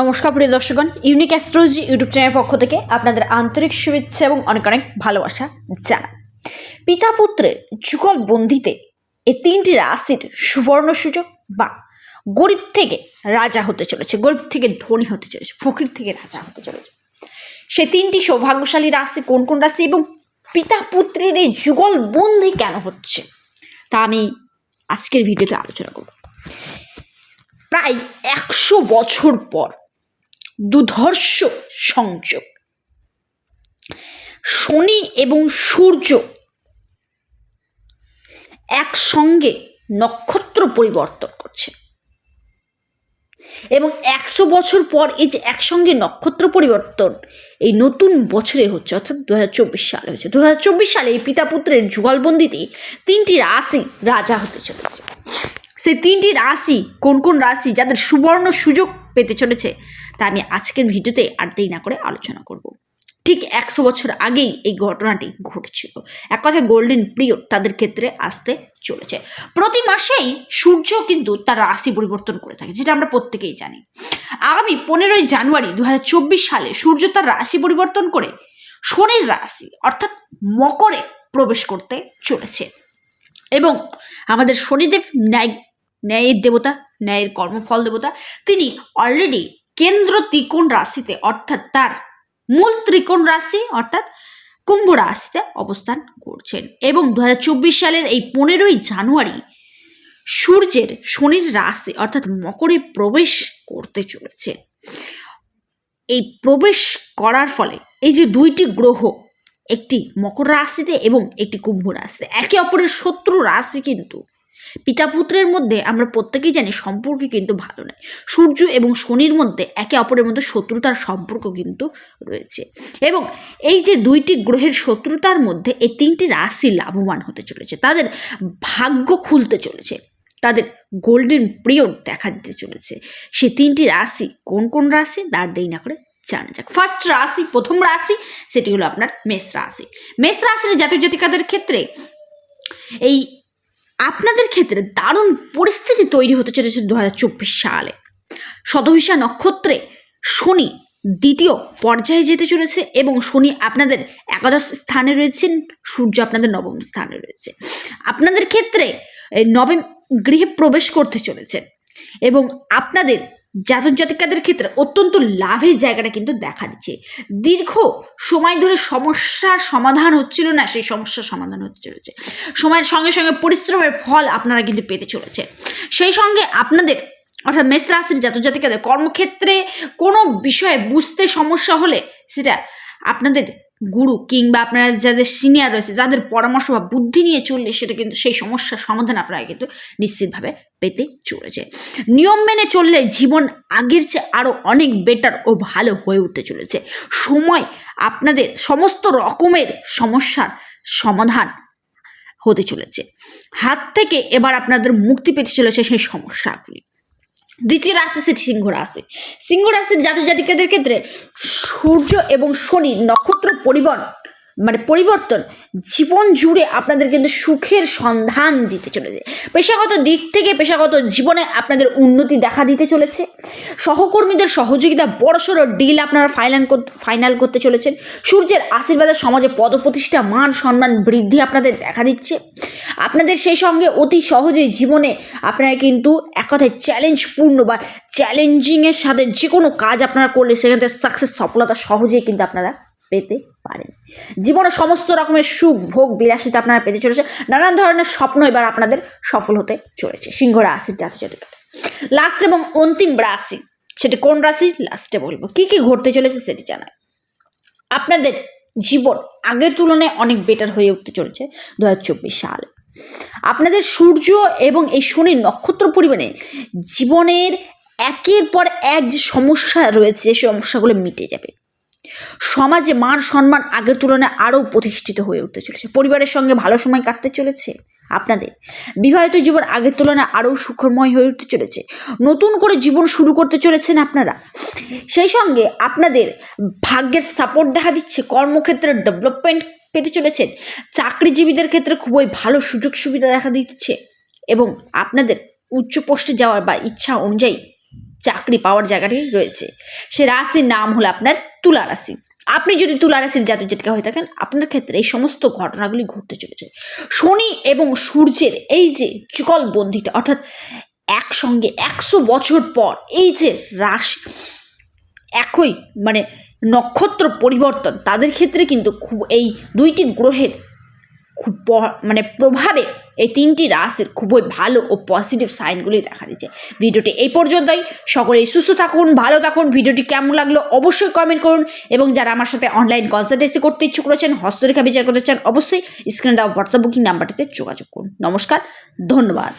নমস্কার প্রিয় দর্শকগণ unique astrology YouTube চ্যানেলের পক্ষ থেকে আপনাদের আন্তরিক শুভেচ্ছা এবং অনেক অনেক ভালোবাসা জানা পিতা পুত্রের যুগল বন্দিতে এই তিনটি রাশির সুবর্ণ সুযোগ বা গরিব থেকে রাজা হতে চলেছে, গরিব থেকে ধনী হতে চলেছে, ফকির থেকে রাজা হতে চলেছে। সে তিনটি সৌভাগ্যশালী রাশি কোন কোন রাশি এবং পিতা পুত্রের এই যুগল বন্দি কেন হচ্ছে, তা আমি আজকের ভিডিওতে আলোচনা করব। প্রায় একশো বছর পর দুধর্ষ সংযোগ। শনি এবং সূর্য একসঙ্গে নক্ষত্র পরিবর্তন করছে। এবং একশো বছর পর এই যে একসঙ্গে নক্ষত্র পরিবর্তন, এই নতুন বছরে হচ্ছে, অর্থাৎ দু চব্বিশ সালে হচ্ছে। দু চব্বিশ সালে এই পিতা পুত্রের যুগলবন্দিতে তিনটি রাশি রাজা হতে চলেছে। সেই তিনটি রাশি কোন কোন রাশি, যাদের সুবর্ণ সুযোগ পেতে চলেছে তা আমি আজকের ভিডিওতে আর দেরি না করে আলোচনা করব। ঠিক একশো বছর আগেই এই ঘটনাটি ঘটেছিল। এক কথায় গোল্ডেন পিরিয়ড তাদের ক্ষেত্রে আসতে চলেছে। প্রতি মাসেই সূর্য কিন্তু তার রাশি পরিবর্তন করে থাকে, যেটা আমরা প্রত্যেকেই জানি। আগামী পনেরোই জানুয়ারি দু হাজার চব্বিশ সালে সূর্য তার রাশি পরিবর্তন করে শনির রাশি, অর্থাৎ মকরে প্রবেশ করতে চলেছে। এবং আমাদের শনিদেব, ন্যায়, ন্যায়ের দেবতা, ন্যায়ের কর্মফল দেবতা, তিনি অলরেডি কেন্দ্র ত্রিকোণ রাশিতে, অর্থাৎ তার মূল ত্রিকোণ রাশি, অর্থাৎ কুম্ভ রাশিতে অবস্থান করছেন। এবং দু হাজার চব্বিশ সালের এই পনেরোই জানুয়ারি সূর্যের শনির রাশি, অর্থাৎ মকরে প্রবেশ করতে চলেছে। এই প্রবেশ করার ফলে এই যে দুইটি গ্রহ, একটি মকর রাশিতে এবং একটি কুম্ভ রাশিতে, একে অপরের শত্রু রাশি কিন্তু পিতা পুত্রের মধ্যে আমরা প্রত্যেকেই জানি সম্পর্ক কিন্তু ভালো নয়। সূর্য এবং শনির মধ্যে একে অপরের মধ্যে শত্রুতার সম্পর্ক কিন্তু রয়েছে। এবং এই যে দুইটি গ্রহের শত্রুতার মধ্যে এই তিনটি রাশি লাভবান হতে চলেছে। তাদের ভাগ্য খুলতে চলেছে। তাদের গোল্ডেন পিরিয়ড দেখা দিতে চলেছে। সে তিনটি রাশি কোন কোন রাশি? তার দেরি না করে জানা যাক। ফার্স্ট রাশি, প্রথম রাশি, সেটি হলো আপনার মেষ রাশি। মেষ রাশির জাতক জাতিকাদের ক্ষেত্রে এই আপনাদের ক্ষেত্রে দারুণ পরিস্থিতি তৈরি হতে চলেছে দু হাজার চব্বিশ সালে। শতভিষা নক্ষত্রে শনি দ্বিতীয় পর্যায়ে যেতে চলেছে এবং শনি আপনাদের একাদশ স্থানে রয়েছেন, সূর্য আপনাদের নবম স্থানে রয়েছে। আপনাদের ক্ষেত্রে নবম গৃহে প্রবেশ করতে চলেছে এবং আপনাদের জাতক জাতিকাদের ক্ষেত্রে অত্যন্ত লাভের জায়গাটা কিন্তু দেখা দিচ্ছে। দীর্ঘ সময় ধরে সমস্যার সমাধান হচ্ছিল না, সেই সমস্যার সমাধান হতে চলেছে। সময়ের সঙ্গে সঙ্গে পরিশ্রমের ফল আপনারা কিন্তু পেতে চলেছে। সেই সঙ্গে আপনাদের, অর্থাৎ মেষ রাশির জাতক জাতিকাদের কর্মক্ষেত্রে কোনো বিষয়ে বুঝতে সমস্যা হলে সেটা আপনাদের গুরু কিংবা আপনারা যাদের সিনিয়র রয়েছে, যাদের পরামর্শ বা বুদ্ধি নিয়ে চললে সেটা কিন্তু সেই সমস্যার সমাধান আপনারা কিন্তু নিশ্চিতভাবে পেতে চলেছে। নিয়ম মেনে চললে জীবন আগের চেয়ে আরও অনেক বেটার ও ভালো হয়ে উঠতে চলেছে। সময় আপনাদের সমস্ত রকমের সমস্যার সমাধান হতে চলেছে। হাত থেকে এবার আপনাদের মুক্তি পেতে চলেছে সেই সমস্যাগুলি। দ্বিতীয় রাশি সেটি সিংহ রাশি। সিংহ রাশির জাতি জাতিকাদের ক্ষেত্রে সূর্য এবং শনি নক্ষত্র পরিবহন মানে পরিবর্তন জীবন জুড়ে আপনাদের কিন্তু সুখের সন্ধান দিতে চলেছে। পেশাগত দিক থেকে পেশাগত জীবনে আপনাদের উন্নতি দেখা দিতে চলেছে। সহকর্মীদের সহযোগিতা বড়সড় ডিল আপনারা ফাইনাল ফাইনাল করতে চলেছেন। সূর্যের আশীর্বাদে সমাজে পদপ্রতিষ্ঠা, মান সম্মান বৃদ্ধি আপনাদের দেখা দিচ্ছে। আপনাদের সেই সঙ্গে অতি সহজেই জীবনে আপনারা কিন্তু এক কথায় চ্যালেঞ্জপূর্ণ বা চ্যালেঞ্জিংয়ের সাথে যে কোনো কাজ আপনারা করলে সেখান থেকে সাকসেস সফলতা সহজেই কিন্তু আপনারা পেতে পারেন। জীবনে সমস্ত রকমের সুখ, ভোগ, বিলাসিতা আপনারা পেতে চলেছে নানান ধরনের স্বপ্ন এবার আপনাদের সফল হতে চলেছে। সিংহ রাশির জাতক জাতিকা লাস্ট এবং অন্তিম রাশি। সেটা কোন রাশি? লাস্টে বলব। কি কি ঘটতে চলেছে সেটি জানায় আপনাদের জীবন আগের তুলনায় অনেক বেটার হয়ে উঠতে চলেছে দু সালে। আপনাদের সূর্য এবং এই শনির নক্ষত্র পরিমাণে জীবনের একের পর এক যে সমস্যা রয়েছে সেই সমস্যাগুলো মিটে যাবে। সমাজে মান সম্মান আগের তুলনায় আরও প্রতিষ্ঠিত হয়ে উঠতে চলেছে। পরিবারের সঙ্গে ভালো সময় কাটতে চলেছে। আপনাদের। বিবাহিত জীবন আগের তুলনায় আরও সুখময় হয়ে উঠতে চলেছে। নতুন করে জীবন শুরু করতে চলেছেন আপনারা। সেই সঙ্গে আপনাদের ভাগ্যের সাপোর্ট দেখা দিচ্ছে কর্মক্ষেত্রে ডেভেলপমেন্ট পেতে চলেছেন। চাকরিজীবীদের ক্ষেত্রে খুবই ভালো সুযোগ সুবিধা দেখা দিচ্ছে এবং আপনাদের উচ্চ পোস্টে যাওয়ার বা ইচ্ছা অনুযায়ী চাকরি পাওয়ার জায়গাটি রয়েছে। সে রাশির নাম হলো আপনার তুলা রাশি। আপনি যদি তুলা রাশির জাতক জাতিকা হয়ে থাকেন আপনার ক্ষেত্রে এই সমস্ত ঘটনাগুলি ঘটতে চলেছে। শনি এবং সূর্যের এই যে যুগল বন্ধিটা, অর্থাৎ একসঙ্গে একশো বছর পর এই যে রাশ, একই মানে নক্ষত্র পরিবর্তন, তাদের ক্ষেত্রে কিন্তু খুব এই দুইটি গ্রহের খুব মানে প্রভাবে এই তিনটি রাশির খুবই ভালো ও পজিটিভ সাইনগুলি দেখা দিচ্ছে ভিডিওটি এই পর্যন্তই। সকলেই সুস্থ থাকুন, ভালো থাকুন। ভিডিওটি কেমন লাগল অবশ্যই কমেন্ট করুন এবং যারা আমার সাথে অনলাইন কনসালটেন্সি করতে ইচ্ছুক রয়েছেন, হস্তরেখা বিচার করতে চান, অবশ্যই স্ক্রিনে দেওয়া হোয়াটসঅ্যাপ বুকিং নাম্বারটিতে যোগাযোগ করুন। নমস্কার, ধন্যবাদ।